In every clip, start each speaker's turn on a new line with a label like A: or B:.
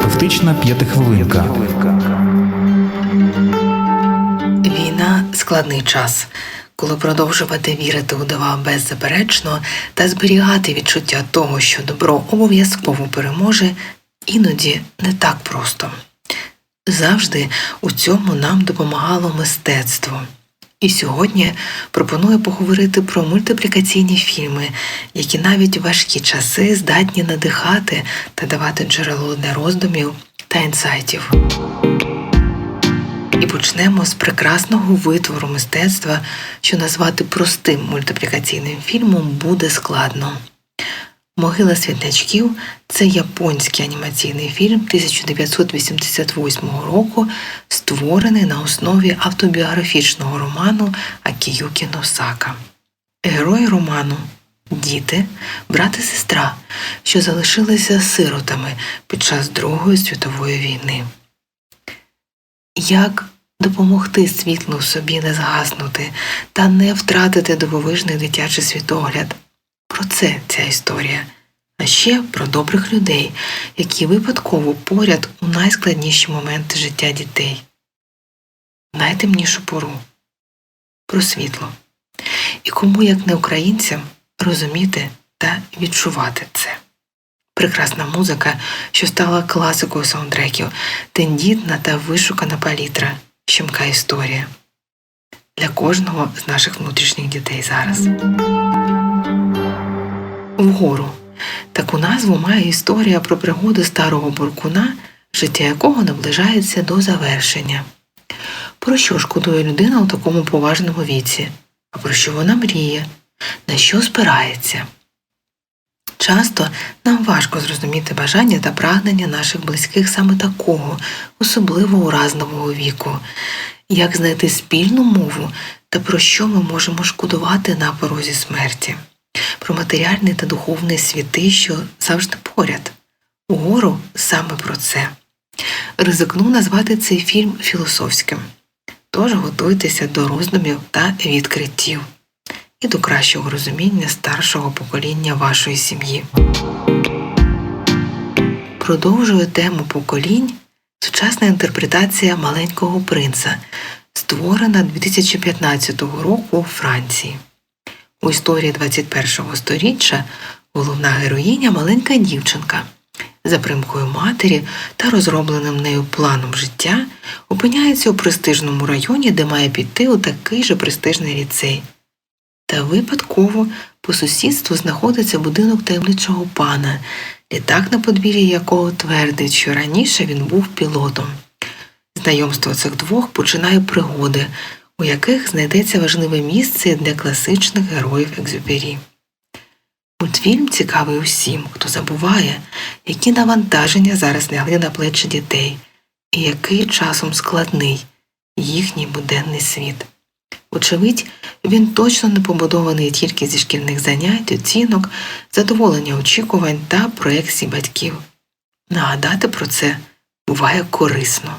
A: Психотерапевтична п'ятихвилинка.
B: Війна складний час, коли продовжувати вірити у дива беззаперечно та зберігати відчуття того, що добро обов'язково переможе, іноді не так просто. Завжди у цьому нам допомагало мистецтво. І сьогодні пропоную поговорити про мультиплікаційні фільми, які навіть у важкі часи здатні надихати та давати джерело для роздумів та інсайтів. І почнемо з прекрасного витвору мистецтва, що назвати простим мультиплікаційним фільмом буде складно. Могила світлячків це японський анімаційний фільм 1988 року, створений на основі автобіографічного роману Акіюкі Носака. Герої роману діти, брат і сестра, що залишилися сиротами під час Другої світової війни. Як допомогти світлу собі не згаснути та не втратити дивовижний дитячий світогляд? Про це ця історія. А ще про добрих людей, які випадково поряд у найскладніші моменти життя дітей. Найтемнішу пору. Про світло. І кому, як не українцям, розуміти та відчувати це. Прекрасна музика, що стала класикою саундтреків, тендітна та вишукана палітра, щемка історія для кожного з наших внутрішніх дітей зараз. Вгору. Таку назву має історія про пригоди старого буркуна, життя якого наближається до завершення. Про що шкодує людина у такому поважному віці, а про що вона мріє, на що спирається. Часто нам важко зрозуміти бажання та прагнення наших близьких саме такого, особливо уразливого віку, як знайти спільну мову та про що ми можемо шкодувати на порозі смерті, про матеріальний та духовний світи, що завжди поряд. Угору саме про це. Ризикну назвати цей фільм філософським. Тож готуйтеся до роздумів та відкриттів і до кращого розуміння старшого покоління вашої сім'ї. Продовжує тему поколінь сучасна інтерпретація маленького принца, створена 2015 року у Франції. У історії 21-го сторіччя головна героїня маленька дівчинка. За примкою матері та розробленим нею планом життя опиняється у престижному районі, де має піти у такий же престижний ліцей. Та випадково по сусідству знаходиться будинок таємничого пана, літак на подвір'ї якого твердить, що раніше він був пілотом. Знайомство цих двох починає пригоди, у яких знайдеться важливе місце для класичних героїв Екзюпері. Мультфільм цікавий усім, хто забуває, які навантаження зараз лягли на плечі дітей, і який часом складний їхній буденний світ. Очевидь, він точно не побудований тільки зі шкільних занять, оцінок, задоволення очікувань та проекцій батьків. Нагадати про це буває корисно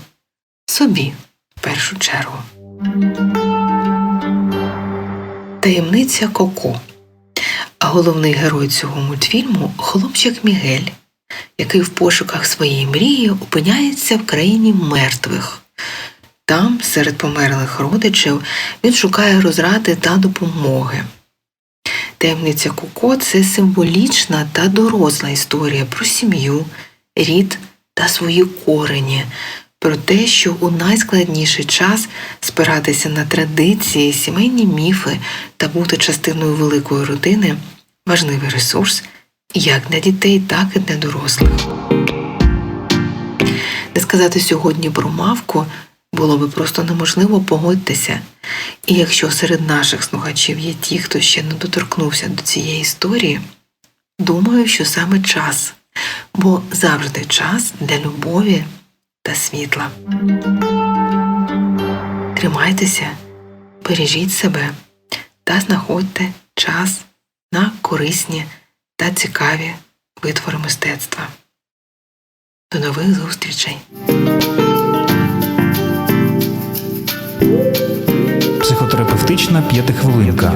B: собі в першу чергу. Таємниця Коко. Головний герой цього мультфільму хлопчик Мігель, який в пошуках своєї мрії опиняється в країні мертвих. Там, серед померлих родичів, він шукає розради та допомоги. Таємниця Коко це символічна та доросла історія про сім'ю, рід та свої корені, про те, що у найскладніший час спиратися на традиції, сімейні міфи та бути частиною великої родини важливий ресурс як для дітей, так і для дорослих. Не сказати сьогодні про мавку було би просто неможливо погодьтеся. І якщо серед наших слухачів є ті, хто ще не доторкнувся до цієї історії, думаю, що саме час, бо завжди час для любові та світла. Тримайтеся, бережіть себе та знаходьте час на корисні та цікаві витвори мистецтва. До нових зустрічей!
A: Психотерапевтична п'ятихвилинка.